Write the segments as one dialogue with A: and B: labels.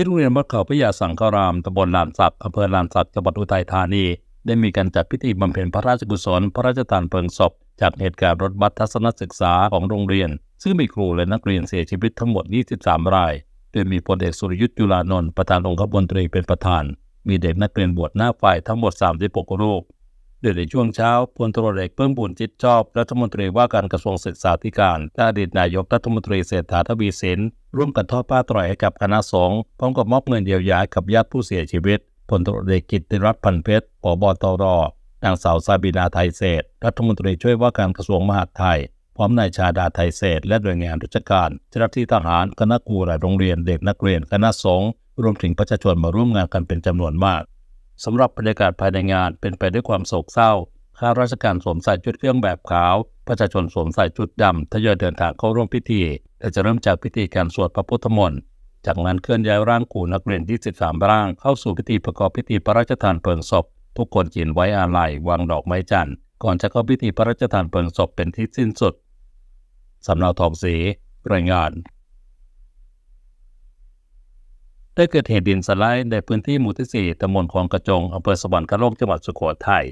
A: ที่โรงเรียนวัดเขาพระยาสังฆรามตำบลลานสักอำเภอลานสักจังหวัดอุทัยธานี ได้มีการจัดพิธีบำเพ็ญพระราชกุศลพระราชทานเพลิงศพ จากเหตุการณ์รถบัสทัศนศึกษาของโรงเรียน ซึ่งมีครูและนักเรียนเสียชีวิตทั้งหมด 23 ราย โดยมีพลเอกสุรยุทธ์จุลานนท์ประธานองคมนตรีเป็นประธาน มีเด็กนักเรียนบวชหน้าไฟทั้งหมด 36 รูป โดยในช่วงเช้าพลตรวจเอกเพิ่มบุญจิตชอบ รัฐมนตรีว่าการกระทรวงศึกษาธิการและอดีตนายกรัฐมนตรีเศรษฐาทวีสิน ร่วมกันทอดผ้าตรให้กับคณะสงฆ์พร้อมกับมอบเงินเยียวยากับญาติผู้เสียชีวิตพลตรวจเอกกิตติรัตน์พันเพชรผบตรนางสาวซาบินาไทยเศษ รัฐมนตรีช่วยว่าการกระทรวงมหาดไทย พร้อมนายชาดาไทยเศษ และหน่วยงานราชการเจ้าหน้าที่ทหารคณะครูหลายโรงเรียนเด็กนักเรียนคณะสงฆ์รวมถึงประชาชนมาร่วมงานกันเป็นจำนวนมาก สำหรับบรรยากาศภายในงานเป็นไปด้วยความโศกเศร้า ข้าราชการสวมใส่ชุดเครื่องแบบขาว ประชาชนสวมใส่ชุดดำทยอยเดินทางเข้าร่วมพิธีและจะเริ่มจากพิธีการสวดพระพุทธมนต์ จากนั้นเคลื่อนย้ายร่างครูนักเรียน23ร่าง เข้าสู่พิธีประกอบพิธีพระราชทานเพลิงศพ ทุกคนยืนไว้อาลัยวางดอกไม้จันทร์ ก่อนจะเข้าพิธีพระราชทานเพลิงศพเป็นที่สิ้นสุดสำเนาทองศรีรายงาน ได้เกิดเหตุดินสไลด์ในพื้นที่หมู่ที่ 4ตำบลคลองกระจงอำเภอสวรรคโลกจังหวัดสุโขทัย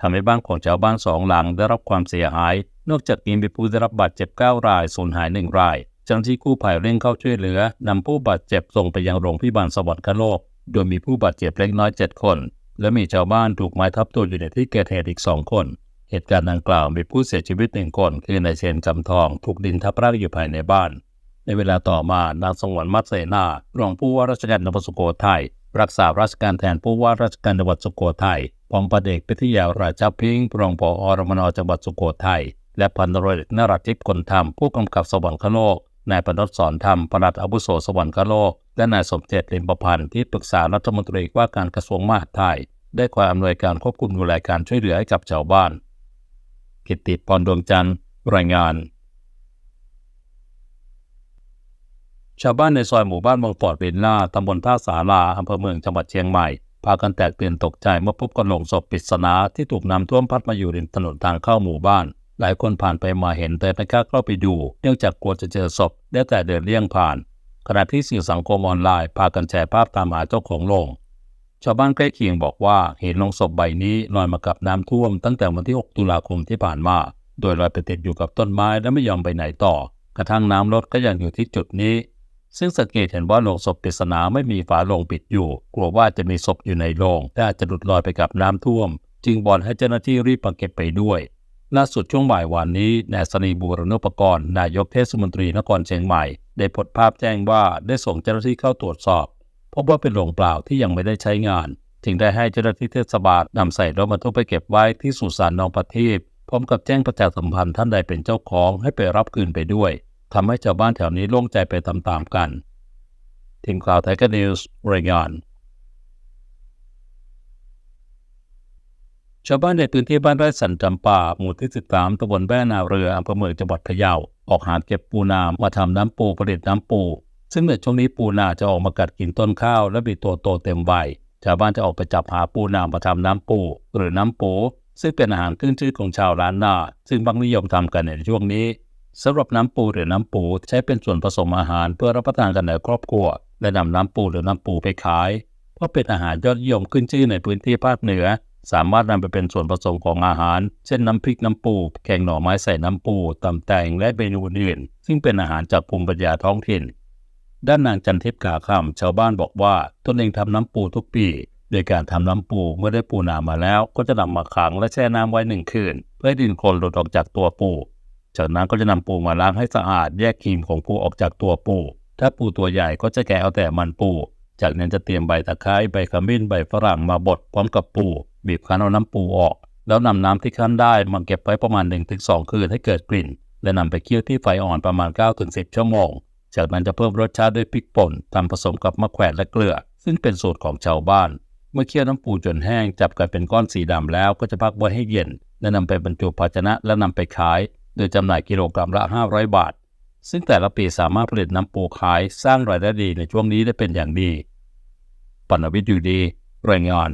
A: ทำให้บ้านของชาวบ้านสองหลังได้รับความเสียหาย นอกจากนี้มีผู้ได้รับบาดเจ็บ 9 ราย สูญหาย 1 รายเจ้าหน้าที่กู้ภัยเร่งเข้าช่วยเหลือนำผู้บาดเจ็บส่งไปยังโรงพยาบาลสวรรคโลก โดยมีผู้บาดเจ็บเล็กน้อย 7 คน และมีชาวบ้านถูกไม้ทับตัวอยู่ในที่เกิดเหตุอีก 2 คน เหตุการณ์ดังกล่าวมีผู้เสียชีวิตหนึ่งคน คือนายเชนจำทอง ถูกดินทับร่างอยู่ภายในบ้าน ในเวลาต่อมานางสงวนมัตเสนารองผู้ว่าราชการจังหวัดสุโขทัยรักษาราชการแทนผู้ว่าราชการจังหวัดสุโขทัยพร้อมประเด็กพิทยาราชพิงค์รองผอรมนจังหวัดสุโขทัยและพันตำรวจเอกนราธิปคนธรรมผู้กำกับสวรรคโลกนายปนดสอนธรรมปลัดอาวุโสสวรรคโลก และนายสมเจตลิมประพันธ์ที่ปรึกษารัฐมนตรีว่าการกระทรวงมหาดไทย ได้คอยอำนวยการควบคุมดูแลการช่วยเหลือให้กับชาวบ้านกิตติพรดวงจันทร์รายงาน ชาวบ้านในซอยหมู่บ้านบางฟอดเวนล่าตำบลท่าสาราอำเภอเมืองจังหวัดเชียงใหม่ พากันแตกตื่นตกใจเมื่อพบกระโหลกศพปริศนาที่ถูกน้ำท่วมพัดมาอยู่ริมถนนทางเข้าหมู่บ้าน หลายคนผ่านไปมาเห็นแต่ไม่กล้าเข้าไปดู เนื่องจากกลัวจะเจอศพได้แต่เดินเลี่ยงผ่าน ขณะที่สื่อสังคมออนไลน์ พากันแชร์ภาพตามหาเจ้าของโลงชาวบ้านใกล้เคียงบอกว่าเห็นลงศพใบนี้ลอยมากับน้ำท่วมตั้งแต่วันที่ 6 ตุลาคมที่ผ่านมา โดยลอยไปติดอยู่กับต้นไม้และไม่ยอมไปไหนต่อกระทั่งน้ำลดก็ยังอยู่ที่จุดนี้ ซึ่งสังเกตเห็นว่าโลงศพปริศนาไม่มีฝาโลงปิดอยู่ กลัวว่าจะมีศพอยู่ในโลงและอาจจะหลุดลอยไปกับน้ำท่วม จึงบอนให้เจ้าหน้าที่รีบมาเก็บไปด้วยล่าสุดช่วงบ่ายวันนี้นายสนีบูรณุปกรณ์นายกเทศมนตรีนครเชียงใหม่ ได้โพสต์ภาพแจ้งว่าได้ส่งเจ้าหน้าที่เข้าตรวจสอบ พบว่าเป็นโรงเปล่าที่ยังไม่ได้ใช้งาน จึงได้ให้เจ้าหน้าที่เทศบาลนำใส่รถบรรทุกไปเก็บไว้ที่สุสานนองประทีปพร้อมกับแจ้งประชาสัมพันธ์ท่านใดเป็นเจ้าของให้ไปรับคืนไปด้วย ทำให้ชาวบ้านแถวนี้โล่งใจไปตามๆกัน ทีมข่าวไทยกนิวส์รายงานชาวบ้านในพื้นที่บ้านไร่สันจำป่าหมู่ที่ 13ตำบลแม่นาเรืออำเภอเมืองจังหวัดพะเยา ออกหาเก็บปูนามาทำน้ำปูผลิตน้ำปู ซึ่งในช่วงนี้ปูนาจะออกมากัดกินต้นข้าว และมีตัวโตเต็มใบชาวบ้านจะออกไปจับหาปูนามาทำน้ำปู หรือน้ำปู ซึ่งเป็นอาหารขึ้นชื่อของชาวล้านนา ซึ่งบางนิยมทำกันในช่วงนี้ สำหรับน้ำปูหรือน้ำปูใช้เป็นส่วนผสมอาหารเพื่อรับประทานกันในครอบครัว และนำน้ำปูหรือน้ำปูไปขาย เพราะเป็นอาหารยอดนิยมขึ้นชื่อในพื้นที่ภาคเหนือ สามารถนำไปเป็นส่วนผสมของอาหาร เช่นน้ำพริกน้ำปู แกงหน่อไม้ใส่น้ำปูตำแตงและเมนูอื่น ซึ่งเป็นอาหารจากภูมิปัญญาท้องถิ่น ด้านนางจันทิพย์กาคำชาวบ้านบอกว่าตนเองทำน้ำปูทุกปีโดยการทำน้ำปูเมื่อได้ปูนามาแล้ว ก็จะนำมาขังและแช่น้ำไว้หนึ่งคืน เพื่อให้ดินโคลนหลุดออกจากตัวปู จากนั้นก็จะนำปูมาล้างให้สะอาดแยกครีมของปูออกจากตัวปู ถ้าปูตัวใหญ่ก็จะแกะเอาแต่มันปู จากนั้นจะเตรียมใบตะไคร้ใบขมิ้นใบฝรั่งมาบดพร้อมกับปูบีบคั้นเอาน้ำปูออก แล้วนำน้ำที่คั้นได้มาเก็บไว้ประมาณ 1-2 คืนให้เกิดกลิ่น และนำไปเคี่ยวที่ไฟอ่อนประมาณ 9-10 ชั่วโมง จากนั้นจะเพิ่มรสชาติด้วยพริกป่นทำผสมกับมะแขวนและเกลือ ซึ่งเป็นสูตรของชาวบ้าน เมื่อเคี่ยวน้ำปูจนแห้งจับกันเป็นก้อนสีดำแล้วก็จะพักไว้ให้เย็นและนำไปบรรจุภาชนะและนำไปขาย โดยจำหน่ายกิโลกรัมละ 500 บาท ซึ่งแต่ละปีสามารถผลิตน้ำปูขายสร้างรายได้ดีในช่วงนี้ได้เป็นอย่างดี ปนวิทย์อยู่ดี รายงาน